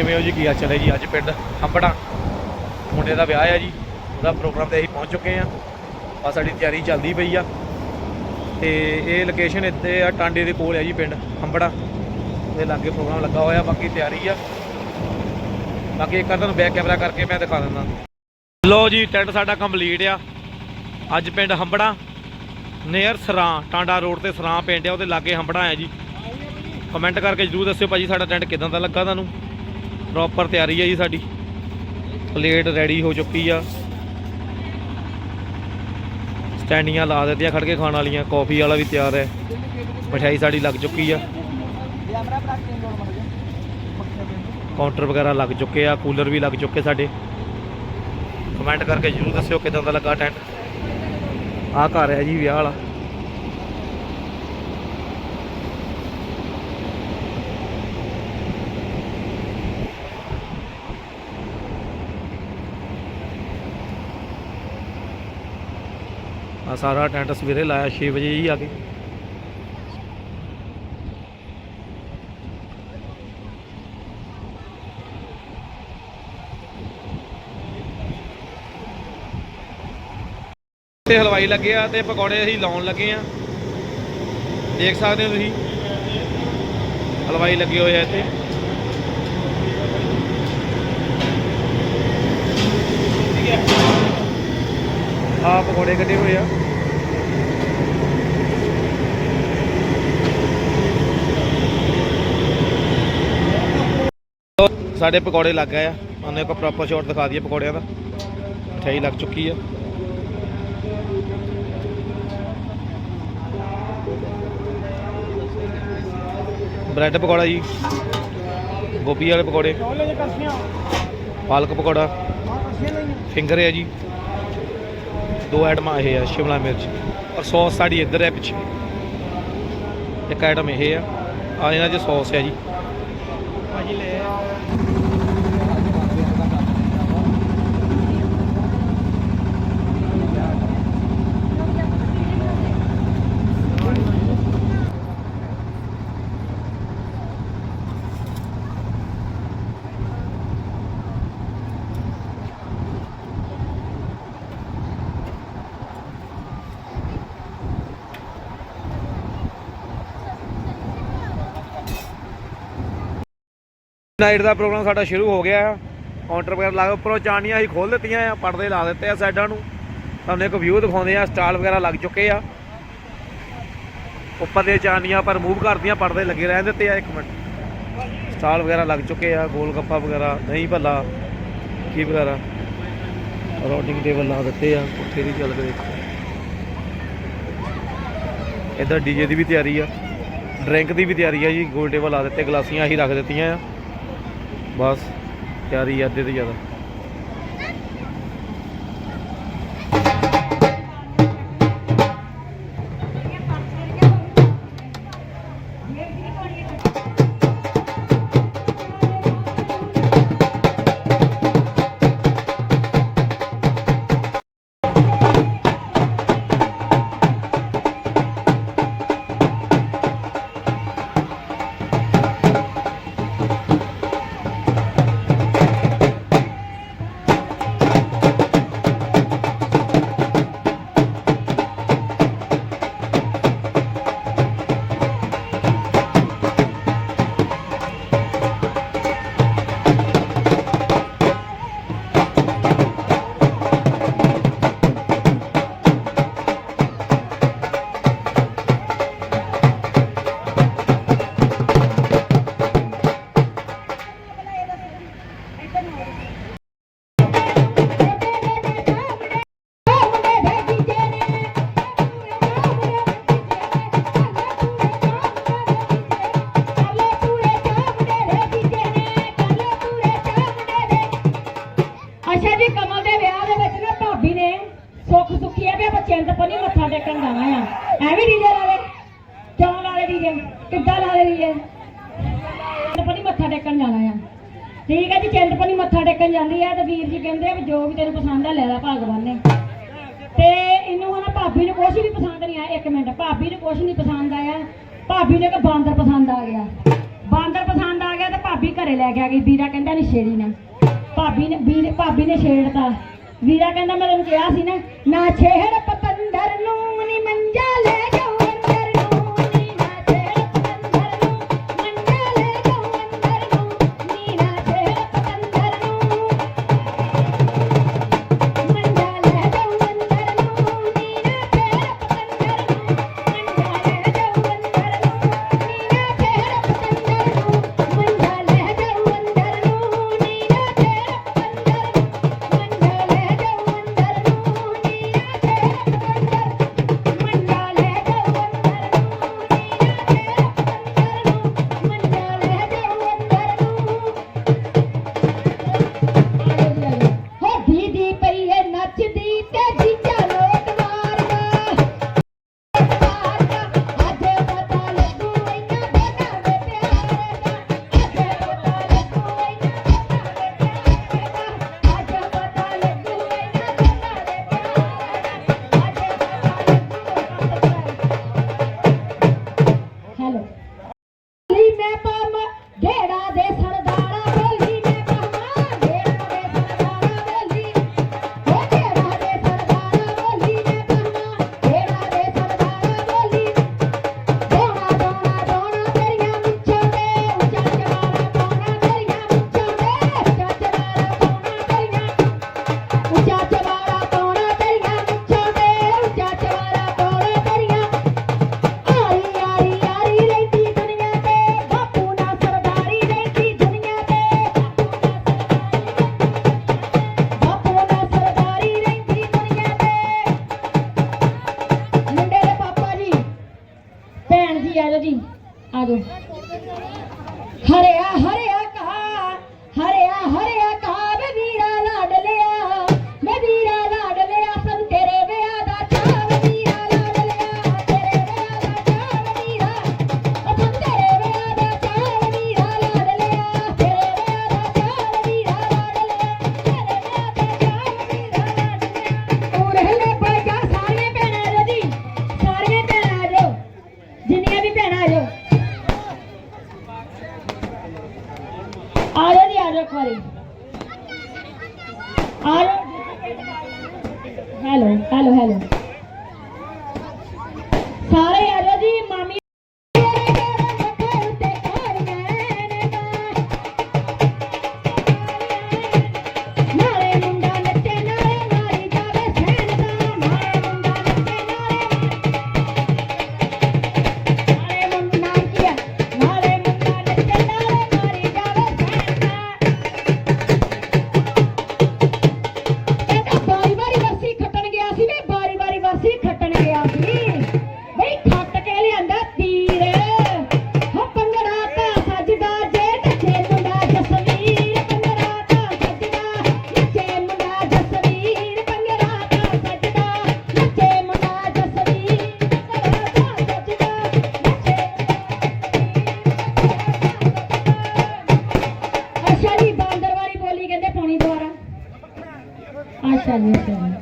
ਕਿਵੇਂ ਹੋ ਜੀ? ਕੀ ਹਾਲ ਚਾਲ ਹੈ ਜੀ? ਅੱਜ ਪਿੰਡ ਹੰਬੜਾ ਮੁੰਡੇ ਦਾ ਵਿਆਹ ਹੈ ਜੀ। ਉਹਦਾ ਪ੍ਰੋਗਰਾਮ ਤੇ ਅਸੀਂ ਪਹੁੰਚ ਚੁੱਕੇ ਆ ਆ ਸਾਡੀ ਤਿਆਰੀ ਚੱਲਦੀ ਪਈ ਆ। ਤੇ ਇਹ ਲੋਕੇਸ਼ਨ ਇੱਥੇ ਆ, ਟਾਂਡੇ ਦੇ ਕੋਲ ਹੈ ਜੀ ਪਿੰਡ ਹੰਬੜਾ। ਉਹਦੇ ਲਾਗੇ ਪ੍ਰੋਗਰਾਮ ਲੱਗਾ ਹੋਇਆ, ਬਾਕੀ ਤਿਆਰੀ ਆ। ਬਾਕੀ ਇੱਕ ਵਾਰ ਤੁਹਾਨੂੰ ਬੈਕ ਕੈਮਰਾ ਕਰਕੇ ਮੈਂ ਦਿਖਾ ਦਿੰਦਾ। ਲੋ ਜੀ ਟੈਂਟ ਸਾਡਾ ਕੰਪਲੀਟ ਆ। ਅੱਜ ਪਿੰਡ ਹੰਬੜਾ ਨੇਅਰ ਸਰਾਂ, ਟਾਂਡਾ ਰੋਡ ਤੇ ਸਰਾਂ ਪਿੰਡ ਆ। ਉਹਦੇ ਲਾਗੇ ਹੰਬੜਾ ਆ ਜੀ। ਕਮੈਂਟ ਕਰਕੇ ਜਰੂਰ ਦੱਸਿਓ ਭਾਜੀ, ਸਾਡਾ ਟੈਂਟ ਕਿਦਾਂ ਦਾ ਲੱਗਾ ਤੁਹਾਨੂੰ? ਪ੍ਰੋਪਰ ਤਿਆਰੀ ਹੈ ਜੀ ਸਾਡੀ। ਪਲੇਟ ਰੈਡੀ ਹੋ ਚੁੱਕੀ ਆ। ਸਟੈਂਡੀਆਂ ਲਾ ਦਿੱਤੀਆਂ ਖੜ ਕੇ ਖਾਣ ਵਾਲੀਆਂ ਕਾਫੀ ਵਾਲਾ ਵੀ ਤਿਆਰ ਹੈ। ਮਠਿਆਈ ਸਾਡੀ ਲੱਗ ਚੁੱਕੀ ਆ। ਕਾਊਂਟਰ ਵਗੈਰਾ ਲੱਗ ਚੁੱਕੇ ਆ ਕੂਲਰ ਵੀ ਲੱਗ ਚੁੱਕੇ ਸਾਡੇ। ਕਮੈਂਟ ਕਰਕੇ ਜਰੂਰ ਦੱਸਿਓ ਕਿਦਾਂ ਦਾ ਲੱਗਾ ਟੈਂਟ ਆਹ ਘਰ ਹੈ ਜੀ ਵਿਆਹ ਵਾਲਾ। ਆ ਸਾਰਾ ਟੈਂਟ ਸਵੇਰੇ ਲਾਇਆ 6 ਵਜੇ ਹੀ ਆ ਕੇ। ਤੇ ਹਲਵਾਈ ਲੱਗੇ ਆ ਤੇ ਪਕੌੜੇ ਅਸੀਂ ਲਾਉਣ ਲੱਗੇ ਆ। ਦੇਖ ਸਕਦੇ ਹੋ ਤੁਸੀਂ। ਹਲਵਾਈ ਲੱਗੇ ਹੋਏ ਆ ਇੱਥੇ ਆ ਪਕੌੜੇ ਕੱਢੇ ਹੋਏ ਆ। ਸਾਡੇ ਪਕੌੜੇ ਲੱਗ ਗਏ ਆ। ਉਹਨੇ ਇੱਕ ਪ੍ਰੋਪਰ ਸ਼ਾਟ ਦਿਖਾ ਦਈਏ ਪਕੌੜਿਆਂ ਦਾ। ਮਠਿਆਈ ਲੱਗ ਚੁੱਕੀ ਆ। ਬ੍ਰੈਡ ਪਕੌੜਾ ਜੀ। ਗੋਭੀ ਵਾਲੇ ਪਕੌੜੇ। ਪਾਲਕ ਪਕੌੜਾ। ਫਿੰਗਰ ਹੈ ਜੀ। ਦੋ ਆਈਟਮਾਂ ਇਹ ਆ, ਸ਼ਿਮਲਾ ਮਿਰਚ। ਔਰ ਸੌਸ ਸਾਡੀ ਇੱਧਰ ਹੈ ਪਿੱਛੇ। ਇੱਕ ਆਈਟਮ ਇਹ ਆ। ਆ ਇਹਨਾਂ 'ਚ ਸੌਸ ਹੈ ਜੀ। ਭਾਜੀ ਲੈ ਨਾਈਟ ਦਾ ਪ੍ਰੋਗਰਾਮ ਸਾਡਾ ਸ਼ੁਰੂ ਹੋ ਗਿਆ ਆ। ਕਾਊਂਟਰ ਵਗੈਰਾ ਲਾ ਉੱਪਰੋਂ ਚਾਣੀਆਂ ਅਸੀਂ ਖੋਲ ਦਿੱਤੀਆਂ ਆ, ਪਰਦੇ ਲਾ ਦਿੱਤੇ ਆ ਸਾਈਡਾਂ ਨੂੰ। ਤੁਹਾਨੂੰ ਇੱਕ ਵਿਊ ਦਿਖਾਉਂਦੇ ਆ ਸਟਾਲ ਵਗੈਰਾ ਲੱਗ ਚੁੱਕੇ ਆ। ਉੱਪਰ ਦੇ ਚਾਣੀਆਂ ਪਰ ਮੂਵ ਕਰਦੀਆਂ ਪਰਦੇ ਲੱਗੇ ਰਹਿਣ ਦਿੱਤੇ ਆ, ਇੱਕ ਮਿੰਟ। ਸਟਾਲ ਵਗੈਰਾ ਲੱਗ ਚੁੱਕੇ ਆ ਗੋਲ ਗੱਪਾ ਵਗੈਰਾ ਦਹੀਂ ਭੱਲਾ। ਕੀ ਵਗੈਰਾ? ਰੋਡਿੰਗ ਟੇਬਲ ਲਾ ਦਿੱਤੇ ਆ ਉੱਥੇ ਦੀ ਚੱਲ ਕੇ ਦੇਖੋ ਇੱਧਰ ਡੀਜੇ ਦੀ ਵੀ ਤਿਆਰੀ ਆ। ਡਰਿੰਕ ਦੀ ਵੀ ਤਿਆਰੀ ਆ ਜੀ, ਗੋਲ ਟੇਬਲ ਲਾ ਦਿੱਤੇ, ਗਲਾਸੀਆਂ ਅਸੀਂ ਰੱਖ ਦਿੱਤੀਆਂ ਆ। ਬਸ ਤਿਆਰੀ ਅੱਧੇ ਤੋਂ ਜ਼ਿਆਦਾ। ਟੇਕਣ ਜਾਣਾ ਆ। ਠੀਕ ਹੈ ਜੀ ਚਿੰਤਪੁਰਨੀ ਮੱਥਾ ਟੇਕਣ ਜਾਂਦੀ ਆ ਤੇ ਵੀਰ ਜੀ ਕਹਿੰਦੇ ਆ ਵੀ ਜੋ ਵੀ ਤੈਨੂੰ ਪਸੰਦ ਆ ਲੈ ਲੈ ਭਗਵਾਨ ਨੇ। ਤੇ ਇਹਨੂੰ ਹਨਾ ਭਾਬੀ ਨੂੰ ਕੁਛ ਵੀ ਪਸੰਦ ਨਹੀਂ ਆਇਆ ਇੱਕ ਮਿੰਟ। ਭਾਬੀ ਨੂੰ ਕੁਛ ਨਹੀਂ ਪਸੰਦ ਆਇਆ। ਭਾਬੀ ਨੂੰ ਇੱਕ ਬਾਂਦਰ ਪਸੰਦ ਆ ਗਿਆ। ਬਾਂਦਰ ਪਸੰਦ ਆ ਗਿਆ ਤੇ ਭਾਬੀ ਘਰੇ ਲੈ ਕੇ ਆ ਗਈ। ਵੀਰਾ ਕਹਿੰਦਾ ਨਹੀਂ ਛੇੜੀ ਨਾ। ਭਾਬੀ ਨੇ ਵੀਰ ਭਾਬੀ ਨੇ ਛੇੜਤਾ। ਵੀਰਾ ਕਹਿੰਦਾ ਮੈਂ ਤੈਨੂੰ ਕਿਹਾ ਸੀ ਨਾ ਨਾ ਛੇੜ ਪਤੰਦਰ ਨੂੰ ਨੀ ਮੰਜਾ ਲੈ Hello. ਆ 何して。